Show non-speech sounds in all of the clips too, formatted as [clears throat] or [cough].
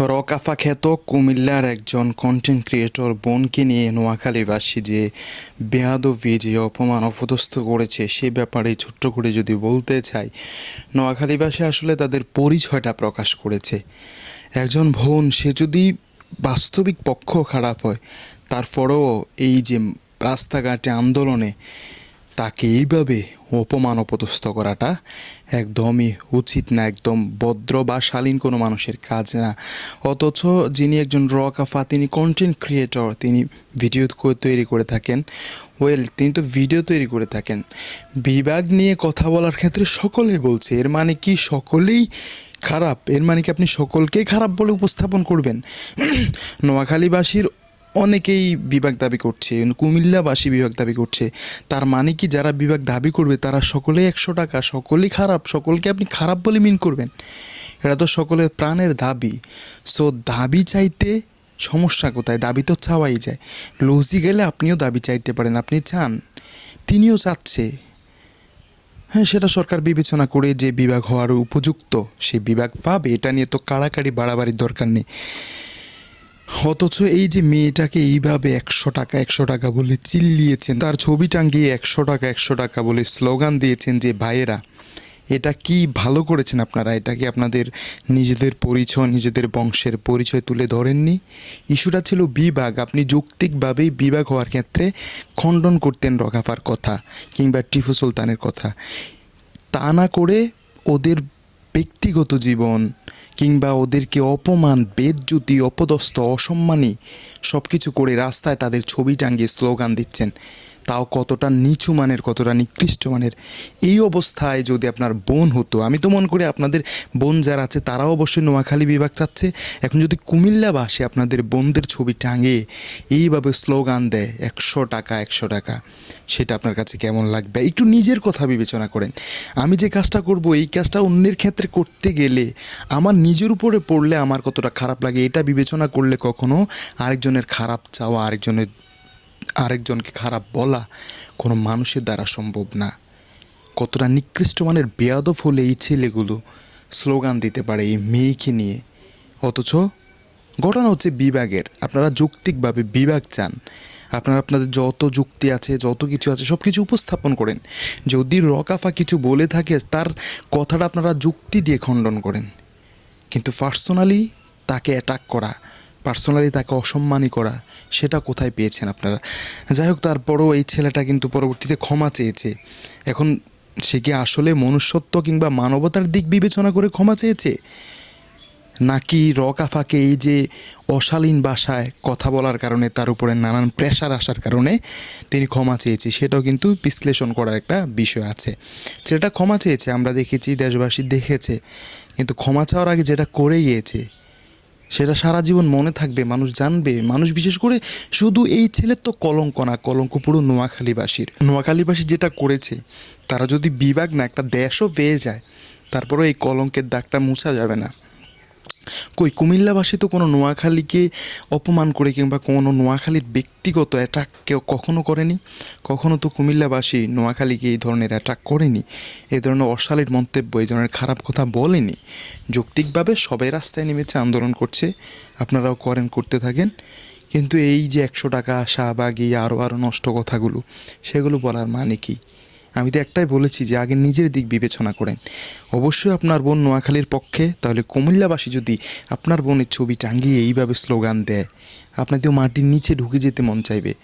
রকাফা খ্যাত কুমিল্লার একজন কন্টেন্ট ক্রিয়েটর বোনকে নিয়ে নোয়াখালীবাসী যে বেয়াদবি, যে অপমান অপদস্থ করেছে, সে ব্যাপারে ছোট্ট করে যদি বলতে চাই, নোয়াখালীবাসী আসলে তাদের পরিচয়টা প্রকাশ করেছে। একজন বোন, সে যদি বাস্তবিক পক্ষ খারাপ হয়, তারপরেও এই যে রাস্তাঘাটে আন্দোলনে তাকে এইভাবে অপমান অপদস্থ করাটা একদমই উচিত না, একদম ভদ্র বা শালীন কোনো মানুষের কাজ না। অথচ যিনি একজন রকাফা, তিনি কন্টেন্ট ক্রিয়েটর তিনি ভিডিও তৈরি করে থাকেন। ওয়েল তিনি তো ভিডিও তৈরি করে থাকেন। বিভাগ নিয়ে কথা বলার ক্ষেত্রে সকলেই বলছে, এর মানে কি সকলেই খারাপ? এর মানে কি আপনি সকলকেই খারাপ বলে উপস্থাপন করবেন? [clears throat] নোয়াখালীবাসীর অনেকেই বিভাগ দাবি করছে, কুমিল্লাবাসী বিভাগ দাবি করছে। তার মানে কি যারা বিভাগ দাবি করবে, তারা সকলেই একশো টাকা, সকলেই খারাপ, সকলকে আপনি খারাপ বলে মিন করবেন। এটা তো সকলের প্রাণের দাবি। সো দাবি চাইতে সমস্যা কোথায়? দাবি তো চাওয়াই যায়। লজি গেলে আপনিও দাবি চাইতে পারেন, আপনি চান, তিনিও চাচ্ছে। হ্যাঁ সেটা সরকার বিবেচনা করে যে বিভাগ হওয়ার উপযুক্ত, সে বিভাগ পাবে, এটা নিয়ে তো কাড়াকাড়ি বাড়াবাড়ির দরকার নেই। অথচ এই যে মেয়েটাকে এইভাবে একশো টাকা একশো টাকা বলে চিল্লিয়েছেন, তার ছবি টাঙ্গিয়ে একশো টাকা একশো টাকা বলে স্লোগান দিয়েছেন যে, ভাইয়েরা, এটা কি ভালো করেছেন আপনারা? এটা কি আপনাদের নিজেদের পরিচয়, নিজেদের বংশের পরিচয় তুলে ধরেননি? ইস্যুটা ছিল বিভাগ। আপনি যৌক্তিকভাবেই বিভাগ হওয়ার ক্ষেত্রে খণ্ডন করতেন রগাফার কথা কিংবা টিপু সুলতানের কথা। তা না করে ওদের ব্যক্তিগত জীবন কিংবা ওদেরকে অপমান বেদজ্যুতি অপদস্থ, অসম্মানী সব কিছু করে রাস্তায় তাদের ছবি টাঙ্গিয়ে স্লোগান দিচ্ছেন। তাও কতটা নিচু মানের, কতটা নিকৃষ্ট মানের। এই অবস্থায় যদি আপনার বোন হতো, আমি তো মনে করি আপনাদের বোন যারা আছে, তারাও অবশ্যই নোয়াখালী বিভাগ চাচ্ছে। এখন যদি কুমিল্লাবাসী আপনাদের বোনদের ছবি টাঙিয়ে এইভাবে স্লোগান দেয়, একশো টাকা একশো টাকা, সেটা আপনার কাছে কেমন লাগবে? একটু নিজের কথা বিবেচনা করেন। আমি যে কাজটা করব, এই কাজটা অন্যের ক্ষেত্রে করতে গেলে আমার নিজের উপরে পড়লে আমার কতটা খারাপ লাগে, এটা বিবেচনা করলে কখনো আরেকজনের খারাপ চাওয়া, আরেকজনের আরেকজনকে খারাপ বলা কোনো মানুষের দ্বারা সম্ভব না। কতটা নিকৃষ্ট মানের বেয়াদব হলে এই ছেলেগুলো স্লোগান দিতে পারে এই মেয়েকে নিয়ে। অথচ ঘটনা হচ্ছে বিভাগের। আপনারা যৌক্তিকভাবে বিভাগ চান। আপনারা আপনাদের যত যুক্তি আছে, যত কিছু আছে সব কিছু উপস্থাপন করেন। যদি রকাফা কিছু বলে থাকে, তার কথাটা আপনারা যুক্তি দিয়ে খণ্ডন করেন। কিন্তু পার্সোনালি তাকে অ্যাটাক করা পার্সোনালি তাকে অসম্মানী করা, সেটা কোথায় পেয়েছেন আপনারা? যাই হোক, তারপরও এই ছেলেটা কিন্তু পরবর্তীতে ক্ষমা চেয়েছে। এখন সে কি আসলে মনুষ্যত্ব কিংবা মানবতার দিক বিবেচনা করে ক্ষমা চেয়েছে? নাকি রকাফাকে এই যে অশালীন ভাষায় কথা বলার কারণে, তার উপরে নানান প্রেশার আসার কারণে তিনি ক্ষমা চেয়েছে, সেটাও কিন্তু বিশ্লেষণ করার একটা বিষয় আছে। সেটা ক্ষমা চেয়েছে, আমরা দেখেছি, দেশবাসী দেখেছে, কিন্তু ক্ষমা চাওয়ার আগে যেটা করে গিয়েছে সেটা সারা জীবন মনে থাকবে, মানুষ জানবে। মানুষ বিশেষ করে শুধু এই ছেলের তো কলঙ্ক না, কলঙ্ক পুরো নোয়াখালীবাসীর। নোয়াখালীবাসী যেটা করেছে, তারা যদি বিভাগ না, একটা দেশও পেয়ে যায় তারপরে এই কলঙ্কের দাগটা মুছা যাবে না। কই, কুমিল্লাবাসী তো কোনো নোয়াখালীকে অপমান করে কিংবা কোনো নোয়াখালীর ব্যক্তিগত অ্যাটাক কেউ কখনো করেনি? কখনো তো কুমিল্লাবাসী নোয়াখালীকে এই ধরনের অ্যাটাক করেনি? এই ধরনের অশালীর মন্তব্য, এই ধরনের খারাপ কথা বলেনি? যৌক্তিকভাবে সবাই রাস্তায় নেমেছে, আন্দোলন করছে, আপনারাও করেন, করতে থাকেন। কিন্তু এই যে একশো টাকা শাহবাগি আরও আরও নষ্ট কথাগুলো, সেগুলো বলার মানে কি? আমি তো একটাই বলেছি যে আগে নিজের দিক বিবেচনা করেন। অবশ্যই আপনার বোন নোয়াখালীর পক্ষে, তাহলে কুমিল্লাবাসী যদি আপনার বোনের ছবি টাঙ্গিয়ে এইভাবে স্লোগান দেয় আপনাদেরও মাটির নিচে ঢুকে যেতে মন চাইবে।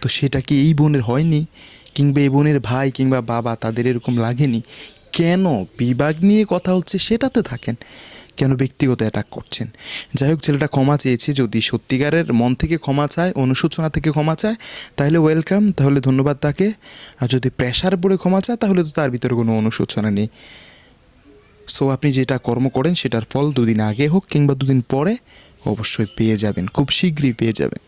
তো সেটা কি এই বোনের হয়নি? কিংবা এই বোনের ভাই কিংবা বাবা তাদের এরকম লাগেনি? কেন? বিভাগ নিয়ে কথা হচ্ছে, সেটাতে থাকেন। কেন ব্যক্তিগত অ্যাটাক করছেন? যাই হোক, ছেলেটা ক্ষমা চেয়েছে। যদি সত্যিকারের মন থেকে ক্ষমা চায়, অনুশোচনা থেকে ক্ষমা চায়, তাহলে ওয়েলকাম তাহলে ধন্যবাদ তাকে। আর যদি প্রেশার পড়ে ক্ষমা চায়, তাহলে তো তার ভিতরে কোনো অনুশোচনা নেই। সো আপনি যেটা কর্ম করেন, সেটার ফল দুদিন আগে হোক কিংবা দুদিন পরে অবশ্যই পেয়ে যাবেন। খুব শীঘ্রই পেয়ে যাবেন।